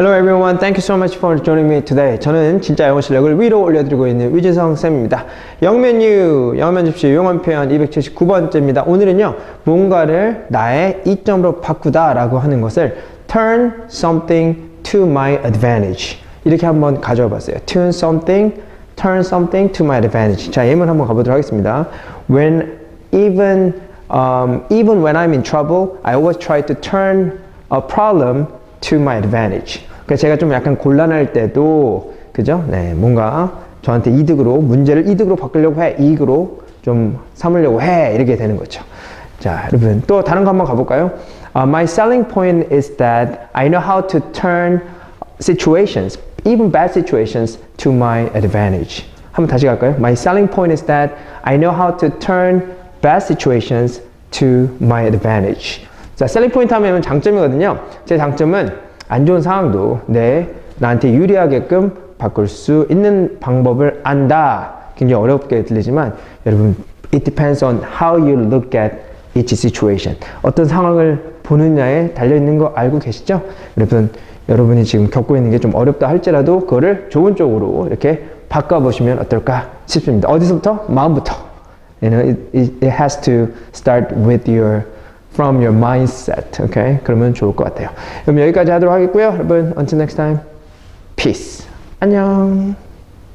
Hello everyone, thank you so much for joining me today. 저는 진짜 영어 실력을 위로 올려드리고 있는 위진성 쌤입니다. 영메뉴, 영어 집시 용어 표현 279번째입니다. 오늘은요, 뭔가를 나의 이점으로 바꾸다 라고 하는 것을 turn something to my advantage 이렇게 한번 가져와 봤어요. turn something, turn something to my advantage. 자, 예문 한번 가보도록 하겠습니다. When even um, even when I'm in trouble, I always try to turn a problem to my advantage. 그래서 제가 좀 약간 곤란할 때도 그죠? 네, 뭔가 저한테 이득으로 문제를 이득으로 바꾸려고 해, 이익으로 좀 삼으려고 해 이렇게 되는 거죠. 자, 여러분 또 다른 거 한번 가볼까요? Uh, my selling point is that I know how to turn situations, even bad situations, to my advantage. 한번 다시 갈까요? My selling point is that I know how to turn bad situations to my advantage. 자, 셀링 포인트 하면 장점이거든요. 제 장점은 안 좋은 상황도 내 나한테 유리하게끔 바꿀 수 있는 방법을 안다. 굉장히 어렵게 들리지만 여러분 it depends on how you look at each situation. 어떤 상황을 보느냐에 달려 있는 거 알고 계시죠? 여러분 여러분이 지금 겪고 있는 게 좀 어렵다 할지라도 그거를 좋은 쪽으로 이렇게 바꿔 보시면 어떨까 싶습니다. 어디서부터? 마음부터. You know, it, it has to start with your from your mindset. Okay? 그러면 좋을 것 같아요. 그럼 여기까지 하도록 하겠고요. 여러분, until next time. Peace. 안녕.